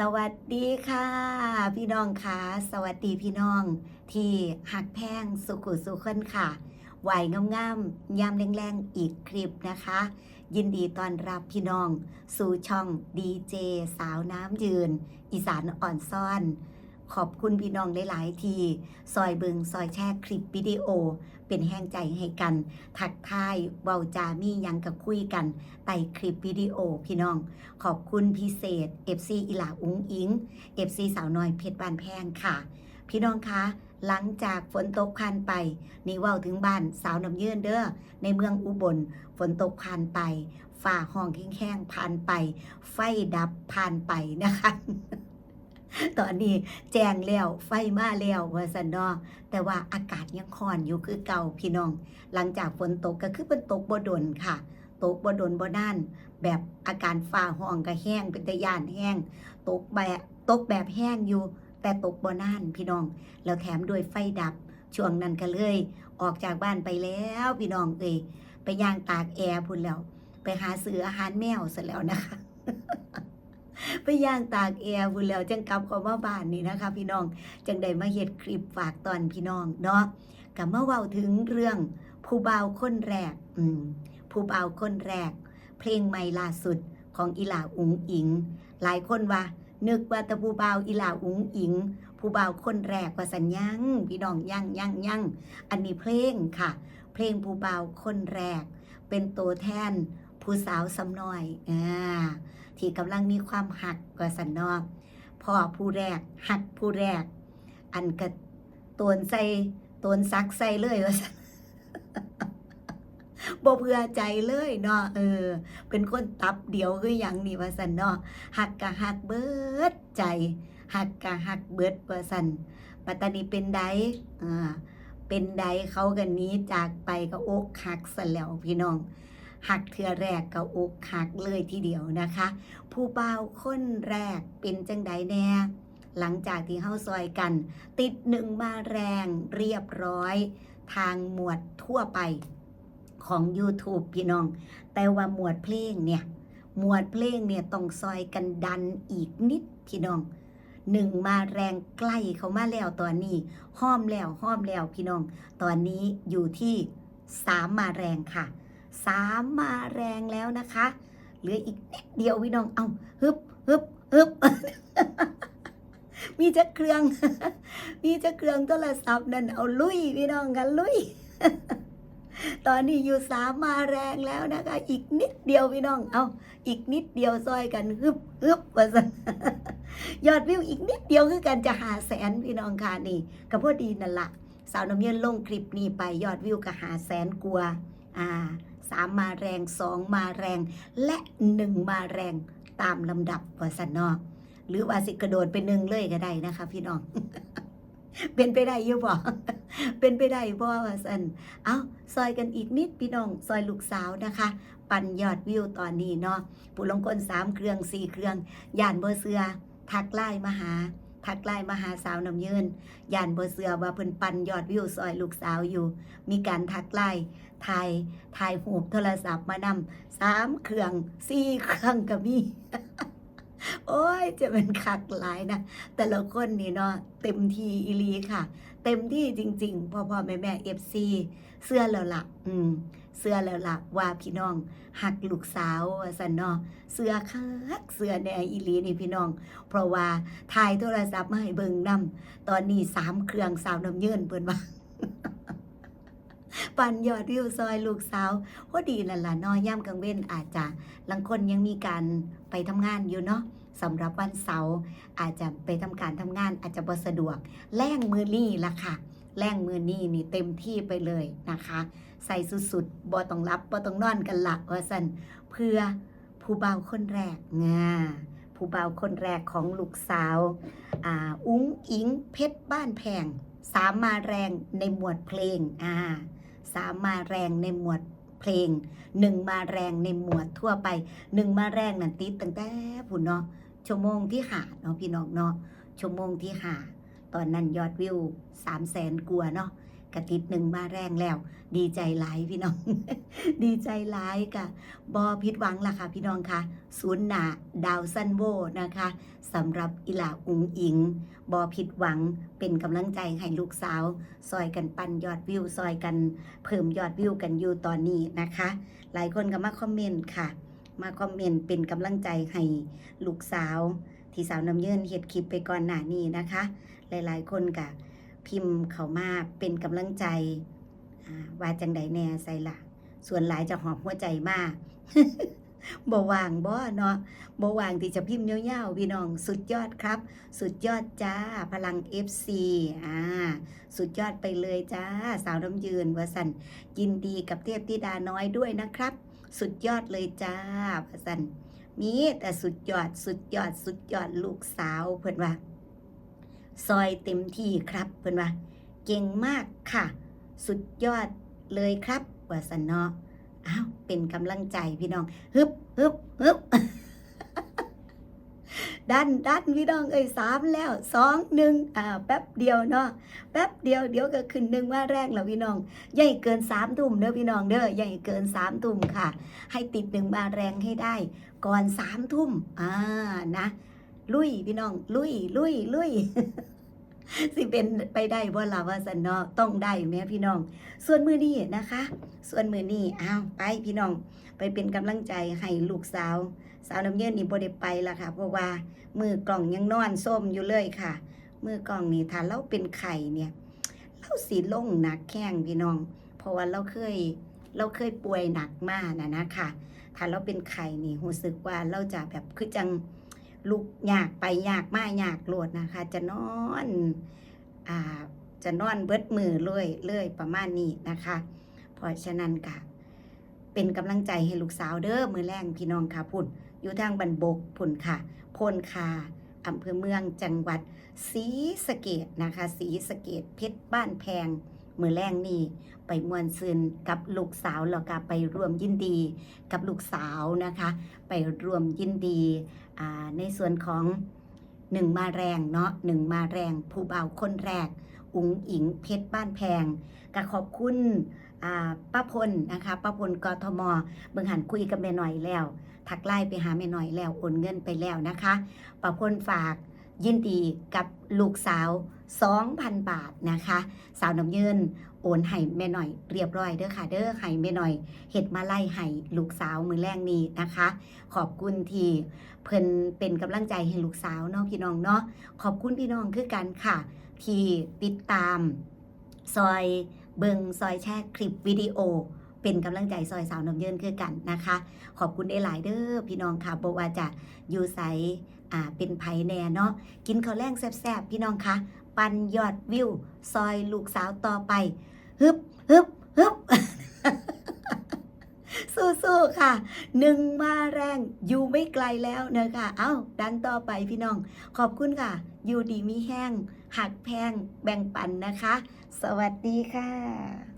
สวัสดีค่ะ พี่น้องค่ะ สวัสดีพี่น้อง ที่หักแพงสุขุสุขคนค่ะไหวงามๆยามแรงๆ อีกคลิปนะคะ ยินดีต้อนรับพี่น้อง สู่ช่องดีเจสาวน้ำยืน อีสานอ่อนซ่อน ขอบคุณพี่น้องหลาย ๆ ทีซอยเบิงซอยแชร์คลิปวิดีโอ เป็นแห้งใจให้กัน ทักทายเบาจามียังกับคุยกันไต่คลิปวิดีโอพี่น้อง ขอบคุณพิเศษ FC อีหลาอุ้งอิง FC สาวน้อยเพชรบานแพงค่ะ พี่น้องคะหลังจากฝนตกผ่านไป นี่ว่าถึงบ้านสาวน้ำเยื่นเด้อในเมืองอุบล ฝนตกผ่านไป ฝ่าห้องแข้งๆผ่านไป ไฟดับผ่านไปนะคะ ตอนนี้แจ้งแล้วไฟมาแล้วว่าสันเนอแต่ว่าอากาศยังค่อนอยู่คือเก่าพี่น้อง หลังจากฝนตกก็คือเป็นตกบ่ดนค่ะ ตกบ่ดนบ่นาน แบบอาการฝ้าห้องก็แห้งเป็นตะยานแห้ง ตกแบบตกแบบแห้งอยู่ แต่ตกบ่นานพี่น้อง แล้วแถมด้วยไฟดับช่วงนั้นก็เลย ออกจากบ้านไปแล้วพี่น้องเอ้ยไปย่างตากแอร์พุ่นแล้ว ไปหาซื้ออาหารแมวเสร็จแล้วนะคะ ไปย่างตากแอร์พุ่นแล้วจังกลับเข้ามาบ้านนี่นะคะ พี่น้องจังได้มาเฮ็ดคลิปฝากตอนพี่น้องเนาะกับมาเว้าถึงเรื่องผู้บ่าวคนแรก อืมผู้บ่าวคนแรก เพลงใหม่ล่าสุดของอีหลาอุ๋งอิง หลายคนว่านึกว่าตะผู้บ่าวอีหลาอุ๋งอิง ผู้บ่าวคนแรกว่าสัญญังพี่น้องยั่งยั่งยั่งอันนี้เพลงค่ะ เพลงผู้บ่าวคนแรก เป็นตัวแทนผู้สาวสำน้อยอ่า ที่กำลังมีความหักกว่าสันนอกพ่อผู้แรกหักผู้แรก อันกระตวนใส่ตวนซักใส่เลยว่าสันบ่เพื่อใจเลยเนาะเออ เป็นคนตับเดียวคืออย่างนี้ว่าสันเนาะหักกะหักเบิดใจหักกะหักเบิดว่าสันปัตตานีเป็นใดอ่าเป็นใดเขากันนี้จากไปก็อกหักซะแล้วพี่น้อง หักเทือแรกก็อกหักเลยทีเดียวนะคะ ผู้บ่าคนแรกเป็นจังใดแน่หลังจากที่เฮาซอยกัน ติดหนึ่งมาแรงเรียบร้อย ทางหมวดทั่วไปของ YouTube พี่น้อง แต่ว่าหมวดเพลงเนี่ย หมวดเพลงเนี่ยต้องซอยกันดันอีกนิดพี่น้องหนึ่งมาแรงใกล้เขามาแล้วตอนนี้ห้อมแล้วห้อมแล้วพี่น้อง ตอนนี้อยู่ที่สามมาแรงค่ะ สามมาแรงแล้วนะคะ เหลืออีกนิดเดียวพี่น้อง เอาฮึบฮึบฮึบมีจะเครื่อง มีจะเครื่องโทรศัพท์นั่นเอาลุยพี่น้องกันลุย ตอนนี้อยู่สามมาแรงแล้วนะคะ อีกนิดเดียวพี่น้อง เอาอีกนิดเดียวซอยกันฮึบฮึบว่าสันยอดวิวอีกนิดเดียวคือกันจะหาแสนพี่น้องค่ะนี่ก็พอดีนั่นละสาวน้ำเย็นลงคลิปนี้ไปยอดวิวก็หาแสนกว่าอ่า สามมาแรงสองมาแรง และหนึ่งมาแรงตามลำดับว่าสันนอกหรือว่าสิกระโดดเป็นหนึ่งเลยก็ได้นะคะ พี่น้อง เป็นไปได้อยี่บ่เป็นไปได้บ่ว่าสันเอาซอยกันอีกนิดพี่น้อง ซอยลูกสาวนะคะ ปันยอดวิวตอนนี้เนาะผู้ลงกลสามเครื่องสี่เครื่องย่านเบอร์เสือทักไล่มาหา ทักไล่มาหาสาวน้ำยืนย่านเบอร์เสือว่าเพิ่นปันยอดวิวซอยลูกสาวอยู่ มีการทักไล่ถ่ายถ่ายหูปโทรศัพท์มานำสามเครื่องสี่เครื่องก็มีโอ้ยจะเป็นคักหลายนะ แต่ละคนนี่เนาะเต็มทีอีลีค่ะ เต็มที่จริง ๆพ่อพ่อแม่แม่เอฟซีเสื้อแล้วละ่ะ อืม เสื้อแล้วละ่ะว่าพี่น้องหักลูกสาวสันเนาะเสื้อคักเสื้อแน่อีลีนี่พี่น้อง เพราะว่าถ่ายโทรศัพท์มาให้เบิ่งนํตอนนี้สามเครื่องสาวน้ำเยินเพิ่นว่าปันยอดวิวซอยลูกสาวพอดีนั่นล่ะนาะย่ำกลางเว้นอาจจะลังคนยังมีการไปทำงานอยู่เนาะสำหรับวันเสาร์อาจจะไปทำการทำงานอาจจะบ่สะดวกแรงมือนี่ละค่ะแรงมือนี่นี่เต็มที่ไปเลยนะคะ ใส่สุดๆบ่ต้องรับบ่ต้องนอนกันหละว่าสันเพื่อผู้บ่าวคนแรกงาผู้บ่าวคนแรกของลูกสาวอ่าอุ้งอิงเพชรบ้านแพง สามมาแรงในหมวดเพลงอ่าสามมาแรงในหมวดเพลงหนึ่งมาแรงในหมวดทั่วไปหนึ่งมาแรงนั่นติดตั้งแต่ผู้เนาะชั่วโมงที่หาเนาะพี่น้องเนาะชั่วโมงที่หาตอนนั้นยอดวิว3 0 0แสนกว่าเนาะ กระติดหนึ่งมาแรงแล้ว ดีใจหลายพี่น้อง ดีใจหลายกะบอผิดหวังล่ะค่ะพี่น้องค่ะศูนย์หนาดาวซันโวนะคะสำหรับอิหลาอุงอิงบอผิดหวังเป็นกำลังใจให้ลูกสาว ซอยกันปันยอดวิว ซอยกันเพิ่มยอดวิวกันอยู่ตอนนี้นะคะ หลายคนก็มาคอมเมนต์ค่ะ มาคอมเมนต์เป็นกำลังใจให้ลูกสาว ที่สาวน้ำเยินเฮ็ดคลิปไปก่อนหน้านี้นะคะ หลายๆคนก็ พิมพ์เขามาเป็นกำลังใจว่าจังใดแน่ใส่ละส่วนหลายจะหอบหัวใจมากบ่วางบ่เนาะบ่วางที่จะพิมพ์ยาวๆพี่น้องสุดยอดครับ สุดยอดจ้าพลัง FC อ่าสุดยอดไปเลยจ้า สาวน้ำยืนวสันยินดีกับเทพธิดาน้อยด้วยนะครับ สุดยอดเลยจ้าวสันมีแต่สุดยอดสุดยอดสุดยอดลูกสาวเพื่อนว่า ซอยเต็มที่ครับเพื่อนว่า เก่งมากค่ะ สุดยอดเลยครับว่าสันเนาะอ้าวเป็นกำลังใจพี่น้องฮึบฮึบฮึบดันดันพี่น้องเอ้ยสามแล้วสองหนึ่งอ่าแป๊บเดียวเนาะแป๊บเดียวเดี๋ยวก็ขึ้นหนึ่งว่าแรงแล้วพี่น้องใหญ่เกินสามทุ่มเด้อพี่น้องเด้อใหญ่เกินสามทุ่มค่ะ ให้ติดหนึ่งมาแรงให้ได้ ก่อนสามทุ่มอ่านะ ลุยพี่น้อง ลุยลุยลุยสิเป็นไปได้บ่ล่ะว่าสันเนาะต้องได้แม่พี่น้อง ส่วนมือนี้นะคะ ส่วนมือนี้อ้าวไปพี่น้อง ไปเป็นกำลังใจให้ลูกสาว สาวน้ำเย็นนี่บ่ได้ไปละค่ะ เพราะว่ามือกล่องยังนอนส้มอยู่เลยค่ะ มือกล่องนี่ถ้าเราเป็นไข่เนี่ยเราสีลงหนักแข้งพี่น้อง เพราะว่าเราเคยเราเคยป่วยหนักมากนะนะค่ะถ้าเราเป็นไข่นี่รู้สึกว่าเราจะแบบคือจัง ลุกอยากไปอยากมากยากโหลดนะคะ จะนอนอ่าจะนอนเบิดมือเลยเลยประมาณนี้นะคะ เพราะฉะนั้นค่ะเป็นกำลังใจให้ลูกสาวเด้อมือแรงพี่น้องค่ะพุ่นอยู่ทางบันบกพุ่นค่ะพนคาอำเภอเมืองจังหวัดศรีสะเกดนะคะศรีสะเกดเพชรบ้านแพง มือแรงนี่ไปมวนซืนกับลูกสาวแล้วก็ไปรวมยินดีกับลูกสาวนะคะ ไปรวมยินดีในส่วนของหนึ่งมาแรงเนาะหนึ่งมาแรงผู้เบาคนแรก อุ๋งอิงเพชรบ้านแพงก็ขอบคุณป้าพลนะคะป้าพลกทมเบิ่งหันคุยกับแม่หน่อยแล้ว ทักไลน์ไปหาแม่หน่อยแล้วโอนเงินไปแล้วนะคะป้าพลฝากยินดีกับลูกสาว 2,000 บาทนะคะ สาวน้ำเยินโอนให้แม่หน่อยเรียบร้อยเด้อค่ะเด้อให้แม่หน่อยเห็ดมาไล่ให้ลูกสาวมือแรงนี้นะคะ ขอบคุณที่เพิ่นเป็นกำลังใจให้ลูกสาวเนาะพี่น้องเนาะขอบคุณพี่น้องคือกันค่ะ ที่ติดตาม ซอยเบิงซอยแชร์คลิปวิดีโอ เป็นกำลังใจซอยสาวน้ำเยินคือกันนะคะ ขอบคุณได้หลายเด้อพี่น้องค่ะบอกว่าจะอยู่ไสอ่าเป็นไผแน่เนาะกินข้าวแรงแซ่บๆพี่น้องคะ ปันยอดวิว ซอยลูกสาวต่อไป ฮึบฮึบฮึบสู้ๆค่ะหนึ่งมาแรงอยู่ไม่ไกลแล้วนะคะเอ้าดันต่อไปพี่น้อง ขอบคุณค่ะ อยู่ดีมีแห้ง หักแพงแบ่งปันนะคะ สวัสดีค่ะ